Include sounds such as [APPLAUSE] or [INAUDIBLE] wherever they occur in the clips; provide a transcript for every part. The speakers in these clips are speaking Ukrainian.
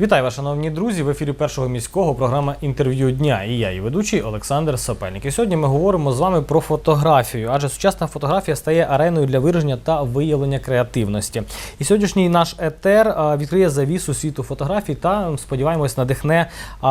Вітаю вас, шановні друзі! В ефірі першого міського програма інтерв'ю дня. І я, її ведучий Олександр Сапельник. І сьогодні ми говоримо з вами про фотографію, адже сучасна фотографія стає ареною для вираження та виявлення креативності. І сьогоднішній наш етер відкриє завісу світу фотографій та сподіваємось надихне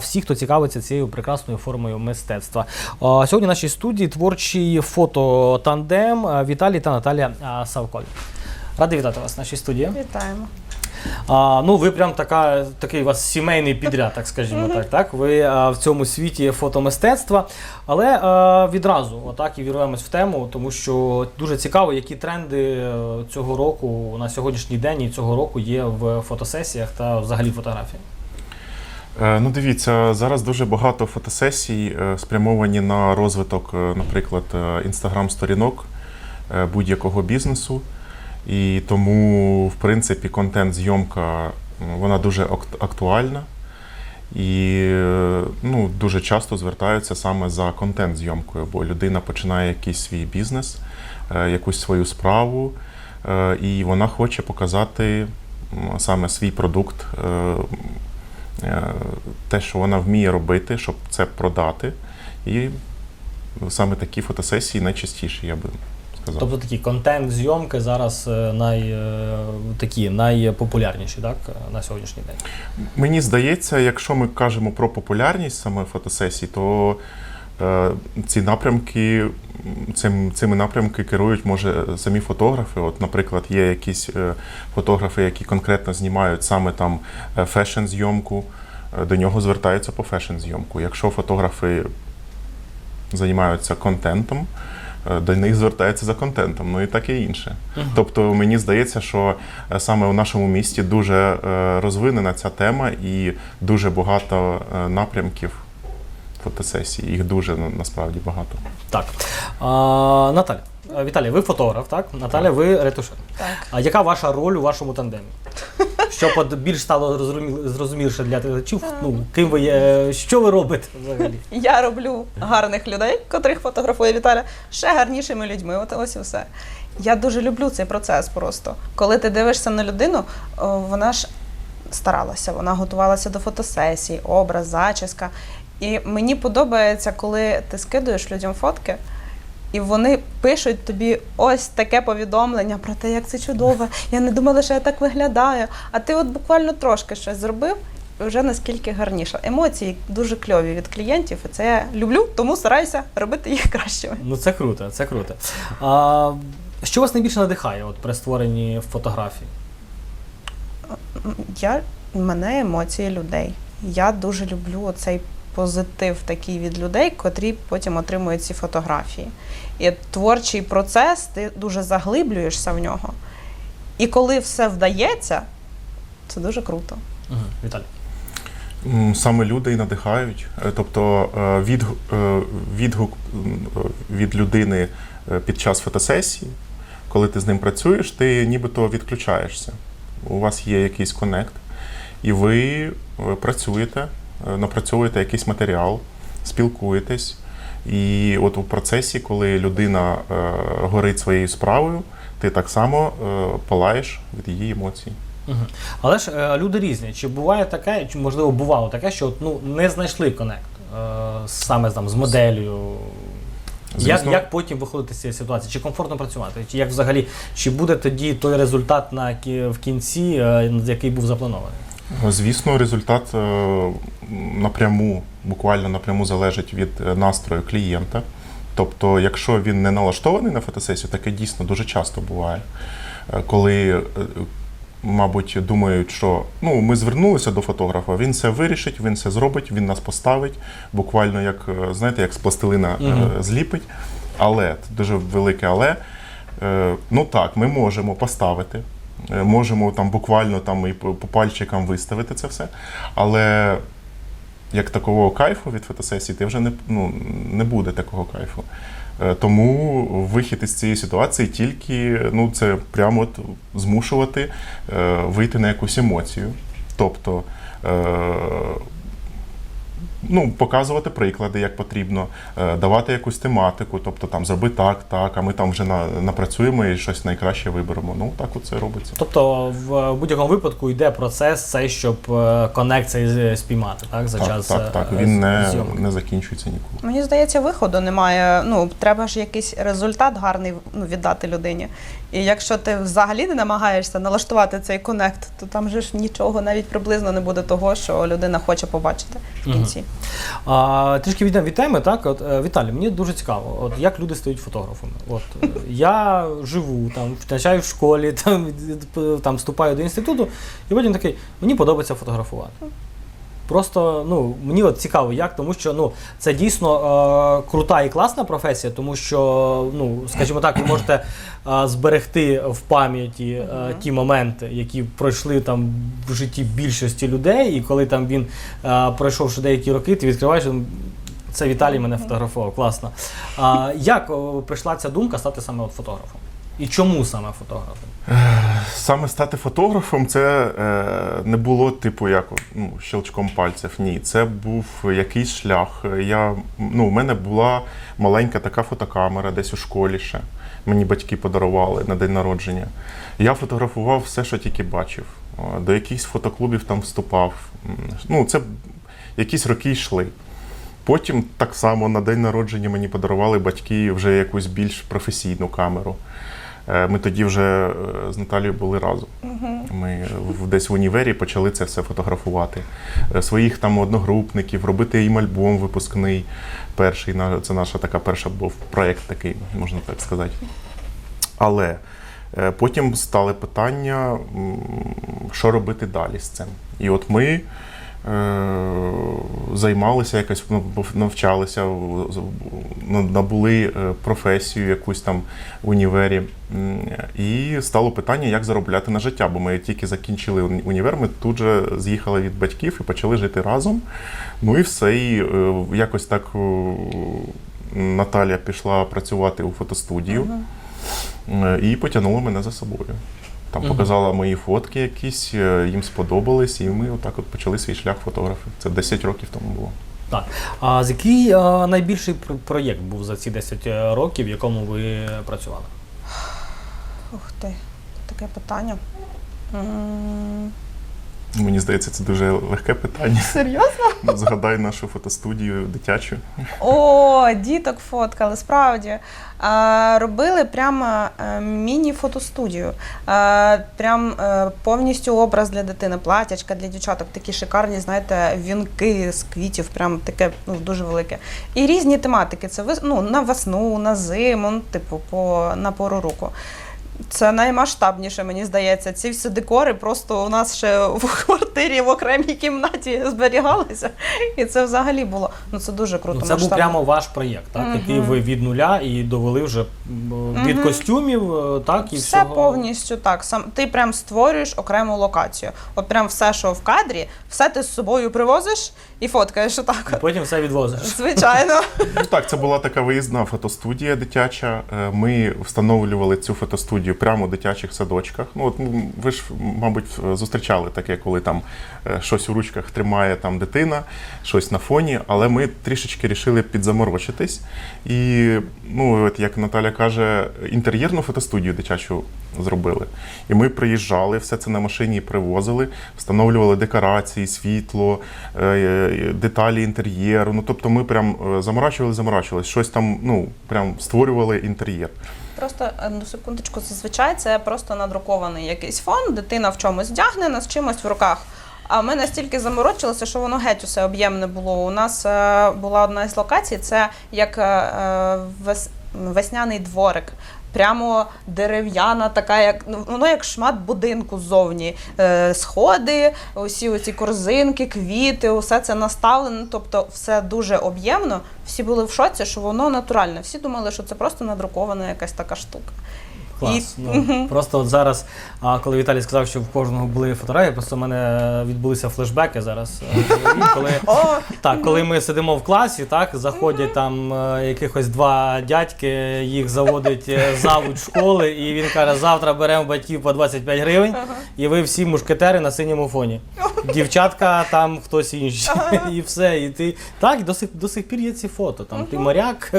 всіх, хто цікавиться цією прекрасною формою мистецтва. Сьогодні в нашій студії творчий фототандем Віталій та Наталія а, Савкові. Радий вітати вас в нашій студії. Вітаємо. А, ну, ви прям така, такий у вас сімейний підряд, так скажімо так. так? Ви а, в цьому світі фотомистецтва. Але а, відразу отак і вірвемось в тему, тому що дуже цікаво, які тренди е, цього року на сьогоднішній день і цього року є в фотосесіях та взагалі фотографії. Е, Ну, дивіться, зараз дуже багато фотосесій е, спрямовані на розвиток, наприклад, інстаграм-сторінок будь-якого бізнесу. І тому, в принципі, контент-зйомка вона дуже ак- актуальна. І е, ну, дуже часто звертаються саме за контент-зйомкою, бо людина починає якийсь свій бізнес, е, якусь свою справу, е, і вона хоче показати саме свій продукт, те, що вона вміє робити, щоб це продати. І саме такі фотосесії найчастіші, я би сказав. Тобто такі контент-зйомки зараз е, най, е, такі найпопулярніші так, на сьогоднішній день. Мені здається, якщо ми кажемо про популярність саме фотосесій, то е, ці напрямки, цим, цими напрямки керують може самі фотографи. От, наприклад, є якісь е, фотографи, які конкретно знімають саме там е, фешн-зйомку, е, до нього звертаються по фешн-зйомку. Якщо фотографи займаються контентом, е, до них звертаються за контентом, ну і таке інше. Тобто мені здається, що е, саме у нашому місті дуже е, розвинена ця тема і дуже багато е, напрямків фотосесій. Їх дуже насправді багато. Так. А, Наталя, Віталій, ви фотограф, так? Наталя, ви ретушер. Так. А яка ваша роль у вашому тандемі? [LAUGHS] Щоб от більш стало зрозуміл- зрозуміліше для глядачів, ну, ким ви є, що ви робите взагалі? Я роблю гарних людей, котрих фотографує Віталя, ще гарнішими людьми. От ось і все. Я дуже люблю цей процес просто. Коли ти дивишся на людину, о, вона ж старалася, вона готувалася до фотосесій, образ, зачіска. І мені подобається, коли ти скидуєш людям фотки. І вони пишуть тобі ось таке повідомлення про те, як це чудово. Я не думала, що я так виглядаю. А ти от буквально трошки щось зробив, і вже наскільки гарніше. Емоції дуже кльові від клієнтів, і це я люблю, тому стараюся робити їх кращими. Ну це круто, це круто. А, що вас найбільше надихає от, при створенні фотографій? Я мене емоції людей. Я дуже люблю цей позитив такий від людей, котрі потім отримують ці фотографії. І творчий процес, ти дуже заглиблюєшся в нього. І коли все вдається, це дуже круто. Угу. Віталій. Саме люди і надихають. Е, Тобто е, відгук, е, відгук від людини під час фотосесії, коли ти з ним працюєш, ти нібито відключаєшся. У вас є якийсь конект, і ви працюєте, напрацьовуєте якийсь матеріал, спілкуєтесь. І от у процесі, коли людина е, горить своєю справою, ти так само е, палаєш від її емоцій. Угу. Але ж е, люди різні. Чи буває таке, чи можливо бувало таке, що от, ну, не знайшли конект е, саме там, з моделлю? Як, як потім виходити з цієї ситуації? Чи комфортно працювати? Чи як взагалі, чи буде тоді той результат на кі- в кінці, е, який був запланований? Звісно, результат е, напряму, буквально напряму залежить від е, настрою клієнта. Тобто, якщо він не налаштований на фотосесію, таке дійсно дуже часто буває, Е, коли, мабуть, думають, що ну, ми звернулися до фотографа, він все вирішить, він все зробить, він нас поставить, буквально як, знаєте, як з пластилина Мгм. зліпить. Але, дуже велике але. Ну так, ми можемо поставити. Е, Можемо там буквально там і по пальчикам виставити це все. Але як такого кайфу від фотосесії, ти вже не, ну, не буде такого кайфу. Е, Тому вихід із цієї ситуації тільки ну, це прямо от змушувати е, вийти на якусь емоцію. Тобто ну, показувати приклади, як потрібно, е, давати якусь тематику, тобто там зроби так, так, а ми там вже на, напрацюємо і щось найкраще виберемо. Ну так от це робиться. Тобто в будь-якому випадку йде процес цей, щоб е, коннект з- спіймати, так? За Так, час так, так. е, Він не, зйомки. не закінчується ніколи. Мені здається, виходу немає. Ну, треба ж якийсь результат гарний ну, віддати людині. І якщо ти взагалі не намагаєшся налаштувати цей конект, то там же ж нічого навіть приблизно не буде того, що людина хоче побачити в кінці. А, трішки від теми, так? От, е, Віталій, мені дуже цікаво, от як люди стають фотографами. От е, я живу, там, навчаю в школі, [LAUGHS] там, там вступаю до інституту, і потім такий, мені подобається фотографувати. Просто ну мені от цікаво, як, тому що ну це дійсно е, крута і класна професія, тому що ну, скажімо так, ви можете е, зберегти в пам'яті е, ті моменти, які пройшли там в житті більшості людей, і коли там він е, пройшовши деякі роки, ти відкриваєш. Це Віталій мене фотографував, класно. А, як о, прийшла ця думка стати саме от фотографом? І чому саме фотографом? Саме стати фотографом це е, не було типу як ну, щелчком пальців. Ні, це був якийсь шлях. Я, ну, у мене була маленька така фотокамера десь у школі ще. Мені батьки подарували на день народження. Я фотографував все, що тільки бачив. Е, До якихось фотоклубів там вступав. Ну, це якісь роки йшли. Потім так само на день народження мені подарували батьки вже якусь більш професійну камеру. Е, Ми тоді вже е, з Наталією були разом. Ми десь в універі почали це все фотографувати. Е, Своїх там одногрупників, робити їм альбом випускний. Перший це наша така перша був проєкт такий, можна так сказати. Але потім стали питання, що робити далі з цим. І от ми займалися якось, ну, навчалися, на- набули е, професію якусь там в універі. І стало питання, як заробляти на життя, бо ми тільки закінчили універ, ми тут же з'їхали від батьків і почали жити разом. Ну і все. І е, якось так е, Наталя пішла працювати у фотостудію е, і потягнула мене за собою. Там показала мої фотки якісь, е, їм сподобались, і ми отак от почали свій шлях фотографів. Це 10 років тому було. Так. А з який а, найбільший пр- проєкт був за ці 10 років, в якому ви працювали? Ух ти, таке питання. М, Мені здається, це дуже легке питання. Серйозно? Ну, Згадай нашу фотостудію дитячу. О, діток фоткали, справді. А, робили прямо е, міні-фотостудію. Прям е, повністю образ для дитини, платячка для дівчаток, такі шикарні, знаєте, вінки з квітів, прям таке ну, дуже велике. І різні тематики. Це ну, на весну, на зиму, ну, типу, по, на пору року. Це наймасштабніше, мені здається. Ці всі декори просто у нас ще в [LAUGHS] квартирі в окремій кімнаті зберігалися. І це взагалі було. Ну це дуже круто. Ну, це був масштабно. прямо ваш проєкт, так? Мгм. який ви від нуля і довели вже м, від Мгм. костюмів, е, так, і все всього. повністю так. Сам ти прям створюєш окрему локацію. От прям все, що в кадрі, все ти з собою привозиш і фоткаєш І отак. потім все відвозиш. Звичайно. Ну так, це була така виїзна фотостудія дитяча. Е, Ми встановлювали цю фотостудію прямо у дитячих садочках. Ну, от ви ж, мабуть, зустрічали таке, коли там е, щось у ручках тримає там дитина, щось на фоні, але ми трішечки рішили підзаморочитись. І, ну, от як Наталя каже, інтер'єрну фотостудію дитячу зробили. І ми приїжджали, все це на машині привозили, встановлювали декорації, світло, е, е, деталі інтер'єру. Ну, тобто ми прям заморачували, заморачували, щось там, ну, прям створювали інтер'єр. Просто е, ну, секундочку, зазвичай це просто надрукований якийсь фон, дитина в чомусь вдягнена з чимось в руках. А ми настільки заморочилися, що воно геть усе об'ємне було. У нас е, була одна із локацій, це як е, вес, весняний дворик. Прямо дерев'яна, така, як ну, воно як шмат будинку ззовні. Е, сходи, усі оці корзинки, квіти, усе це наставлено. Тобто все дуже об'ємно. Всі були в шоці, що воно натуральне. Всі думали, що це просто надрукована якась така штука. Клас. І- Ну, просто от зараз, коли Віталій сказав, що в кожного були фотографії, просто в мене відбулися флешбеки зараз. е, коли, [LAUGHS] так, коли ми сидимо в класі, так, заходять там е, якихось два дядьки, їх заводить е, завуч школи, і він каже, завтра беремо батьків по 25 гривень, і ви всі мушкетери на синьому фоні. [LAUGHS] Дівчатка там хтось інший. [LAUGHS] І все. І ти так, до сих до сих пір є ці фото. Там ти моряк,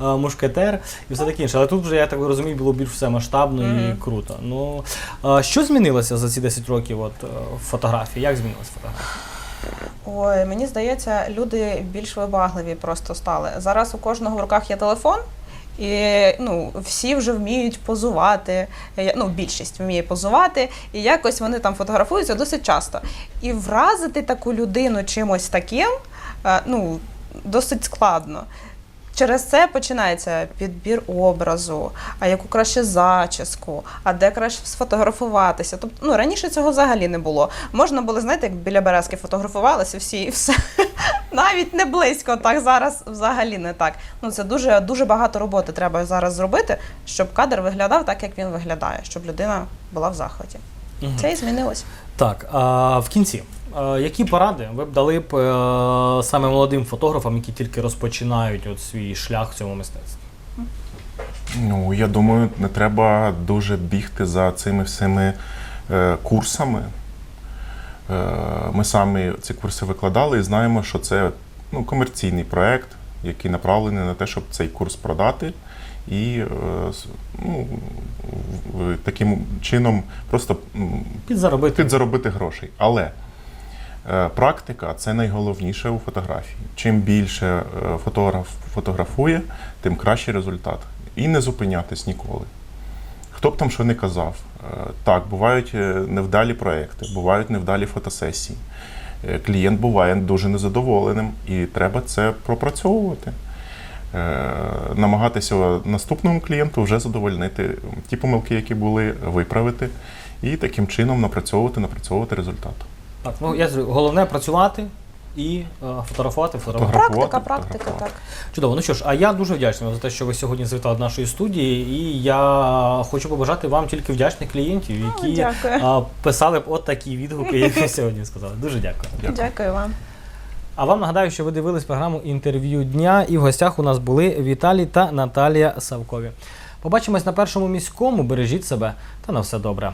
мушкетер і все таке інше. Але тут вже я так розумію, було більш все масштабно і круто. Ну е, що змінилося за ці 10 років? От е, в фотографії? Як змінилася фотографія? Ой, мені здається, люди більш вибагливі просто стали. Зараз у кожного в руках є телефон. І ну, всі вже вміють позувати. Е, Ну, більшість вміє позувати, і якось вони там фотографуються досить часто. І вразити таку людину чимось таким е, ну, досить складно. Через це починається підбір образу, а яку краще зачіску, а де краще сфотографуватися. Тобто, ну раніше цього взагалі не було. Можна було, знаєте, як біля березки фотографувалися всі і все. [LAUGHS] Навіть не близько. Так зараз взагалі не так. Ну це дуже дуже багато роботи треба зараз зробити, щоб кадр виглядав так, як він виглядає, щоб людина була в захваті. Мгм. Це і змінилось. Так, а в кінці, які поради ви б дали б е, саме молодим фотографам, які тільки розпочинають от свій шлях в цьому мистецтві? Ну, я думаю, не треба дуже бігти за цими всіми е, курсами. Е, ми самі ці курси викладали і знаємо, що це ну, комерційний проєкт, який направлений на те, щоб цей курс продати. І е, ну, таким чином просто Підзаробити. підзаробити грошей. Але е, практика це найголовніше у фотографії. Чим більше е, фотограф фотографує, тим кращий результат. І не зупинятись ніколи. Хто б там що не казав, так, бувають невдалі проекти, бувають невдалі фотосесії. Е, Клієнт буває дуже незадоволеним, і треба це пропрацьовувати. Е, Намагатися наступному клієнту вже задовольнити ті помилки, які були, виправити, і таким чином напрацьовувати, напрацьовувати результат. Так, ну я зрозумів. головне працювати і е, фотографувати, фотографувати. Практика, практика, так. Чудово. Ну що ж, а я дуже вдячний вам за те, що ви сьогодні завітали до нашої студії, і я хочу побажати вам тільки вдячних клієнтів, які дякую. а, писали б от такі відгуки, як ви сьогодні сказали. Дуже дякую. Дякую. Дякую вам. А вам нагадаю, що ви дивились програму інтерв'ю дня, і в гостях у нас були Віталій та Наталія Савкові. Побачимось на першому міському. Бережіть себе та на все добре.